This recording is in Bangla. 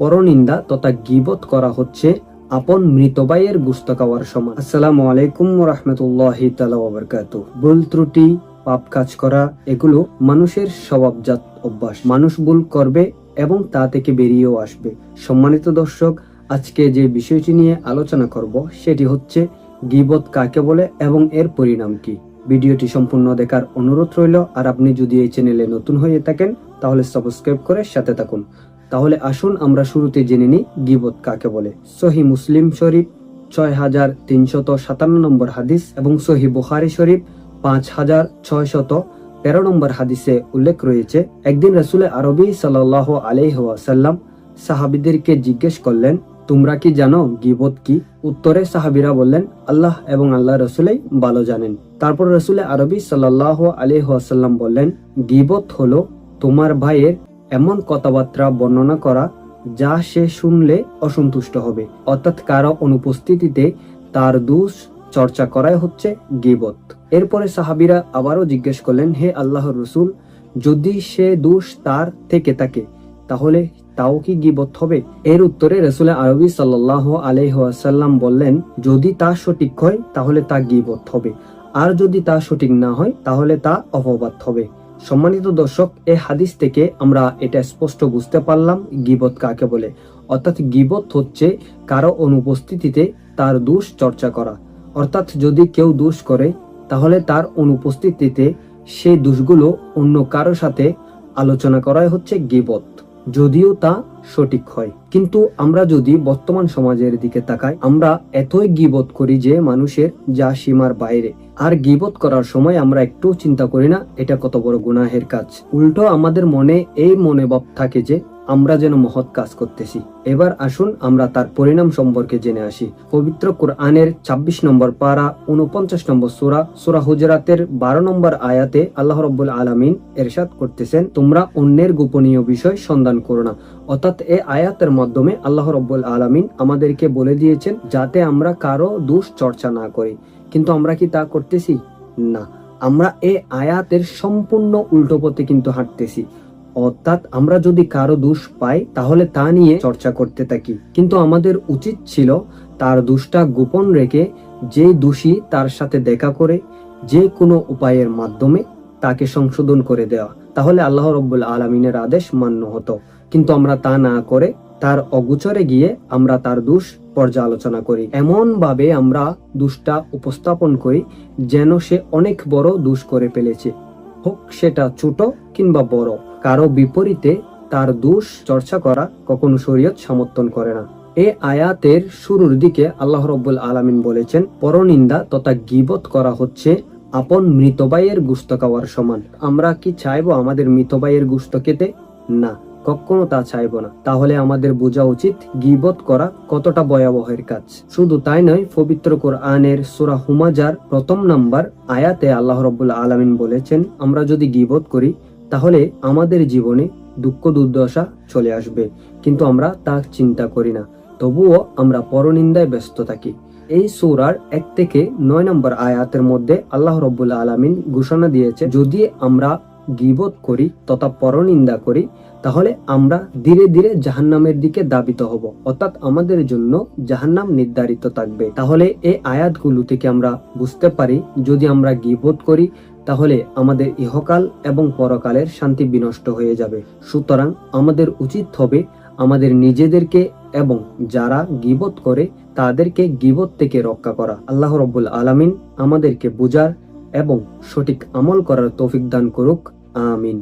পরনিন্দা তথা গিবত করা হচ্ছে আপন মৃত ভাইয়ের গুস্ত খাওয়ার সমান। আসসালামু আলাইকুম রহমতুল্লাহ তালাবরকাত ভুল ত্রুটি, পাপ কাজ করা, এগুলো মানুষের স্বভাবজাত অভ্যাস। মানুষ ভুল করবে এবং তা থেকে বেরিয়েও আসবে। সম্মানিত দর্শক, আজকে যে বিষয়টি নিয়ে আলোচনা করব সেটি হচ্ছে গিবত কাকে বলে এবং এর পরিণাম কি। ভিডিওটি সম্পূর্ণ দেখার অনুরোধ রইল, আর আপনি যদি এই চ্যানেলে নতুন হয়ে থাকেন, তাহলে সাবস্ক্রাইব করে সাথে থাকুন। তাহলে আসুন আমরা শুরুতে জেনে নিই গিবত কাকে বলে। সহি মুসলিম শরীফ ছয় হাজার তিনশত সাতান্ন নম্বর হাদিস এবং সহি বুখারি শরীফ পাঁচ হাজার ছয়শত তেরো নম্বর হাদিসে উল্লেখ রয়েছে, একদিন রসুল আরবি সাল্লাহ আলহাসাল্লাম সাহাবিদেরকে জিজ্ঞেস করলেন, তোমরা কি জানো গিবত কি? উত্তরে সাহাবিরা বললেন, আল্লাহ এবং আল্লাহ রসুলাই ভালো জানেন। তারপর রসুল আরবি সাল্লাহ আলহাসাল্লাম বললেন, গিবত হলো তোমার ভাইয়ের এমন কথাবার্তা বর্ণনা করা যা সে শুনলে অসন্তুষ্ট হবে। অর্থাৎ কারও অনুপস্থিতিতে তার দোষ চর্চা করাই হচ্ছে গিবত। এরপরে সাহাবিরা আবারও জিজ্ঞেস করলেন, হে আল্লাহর রসুল, যদি সে দোষ তার থেকে থাকে, তাহলে তাও কি গিবত হবে? এর উত্তরে রসুল আরবি সাল্লাহ আলহাসাল্লাম বললেন, যদি তা সঠিক হয়, তাহলে তা গিবত হবে। আর যদি তা সঠিক না হয়, তাহলে তা অপবাদ হবে। সম্মানিত দর্শক, এ হাদিস থেকে আমরা এটা স্পষ্ট বুঝতে পারলাম, গিবত কাকে বলে। অর্থাৎ গিবত হচ্ছে কারও অনুপস্থিতিতে তার দোষ চর্চা করা। অর্থাৎ যদি কেউ দোষ করে, তাহলে তার অনুপস্থিতিতে সেই দোষগুলো অন্য কারও সাথে আলোচনা করাই হচ্ছে গিবত। যদিও তা সঠিক হয়। কিন্তু আমরা যদি বর্তমান সমাজের দিকে তাকাই, আমরা এতই গিবত করি যে মানুষের যা সীমার বাইরে। আর গিবত করার সময় আমরা একটু চিন্তা করি না, এটা কত বড় গুনাহের কাজ। উল্টো আমাদের মনে এই মনে ভাব থাকে যে আমরা যেন মহৎ কাজ করতেছি। এবার আসুন আমরা তার পরিণাম সম্পর্কে জেনে আসি। পবিত্র কোরআনের ২৬ নম্বর পারা উনপঞ্চাশ নম্বর সুরা সুরা হুজরাতের বারো নম্বর আয়াতে আল্লাহ রব্বুল আলমিন এরশাদ করতেছেন, তোমরা অন্যের গোপনীয় বিষয় সন্ধান করো না। অর্থাৎ এ আয়াতের মাধ্যমে আল্লাহ রব্বুল আলমিন আমাদেরকে বলে দিয়েছেন, যাতে আমরা কারও দোষ চর্চা না করি। কিন্তু আমরা কি তা করতেছি? না। আমরা এ আয়াতের সম্পূর্ণ উল্টো পথে কিন্তু হাঁটতেছি। অর্থাৎ আমরা যদি কারও দোষ পাই, তাহলে তা নিয়ে চর্চা করতে থাকি। কিন্তু আমাদের উচিত ছিল তার দোষটা গোপন রেখে যে দোষী তার সাথে দেখা করে, যে কোনো উপায়ের মাধ্যমে তাকে সংশোধন করে দেওয়া। তাহলে আল্লাহ রব্বুল আলমিনের আদেশ মান্য হতো। কিন্তু আমরা তা না করে তার অগুচরে গিয়ে আমরা তার দোষ পর্যালোচনা করি। এমন ভাবে আমরা দোষটা উপস্থাপন করি যেন সে অনেক বড় দোষ করে ফেলেছে। হোক সেটা ছোট কিংবা বড়। কারও বিপরীতে তার দোষ চর্চা করা কখনো শরীয়ত সমর্থন করে না। এ আয়াতের শুরুর দিকে আল্লাহ রব্বুল আলামিন বলেছেন, পরনিন্দা তথা গিবত করা হচ্ছে আপন মৃত ভাইয়ের গুস্ত খাওয়ার সমান। আমরা কি চাইব আমাদের মৃত ভাইয়ের গুস্ত খেতে? না, কখনো তা চাইব না। তাহলে আমাদের বোঝা উচিত গিবত করা কতটা ভয়াবহের কাজ। শুধু তাই নয়, পবিত্র কোরআনের সুরা হুমাজার প্রথম নাম্বার আয়াতে আল্লাহ রব্বুল আলামিন বলেছেন, আমরা যদি গিবত করি তাহলে আমাদের জীবনে দুঃখ দুর্দশা চলে আসবে। কিন্তু আমরা তা চিন্তা করি না। তবুও আমরা পরনিন্দায় ব্যস্ত থাকি। এই সৌরার এক থেকে নয় নম্বর আয়াতের মধ্যে আল্লাহ রব্বুল আলমিন ঘোষণা দিয়েছে, যদি আমরা গিবত করি তথা পরনিন্দা করি তাহলে আমরা ধীরে ধীরে জাহান্নামের দিকে দাবিত হব। অর্থাৎ আমাদের জন্য জাহান্নাম নির্ধারিত থাকবে। তাহলে এই আয়াতগুলো থেকে আমরা বুঝতে পারি, যদি আমরা গিবোধ করি, তাহলে আমাদের ইহকাল এবং পরকালের শান্তি বিনষ্ট হয়ে যাবে। সুতরাং আমাদের উচিত হবে আমাদের নিজেদেরকে এবং যারা গিবত করে, তাদেরকে গিবত থেকে রক্ষা করা। আল্লাহ রব্বুল আলামিন আমাদেরকে বুঝার এবং সঠিক আমল করার তৌফিক দান করুক। আমিন।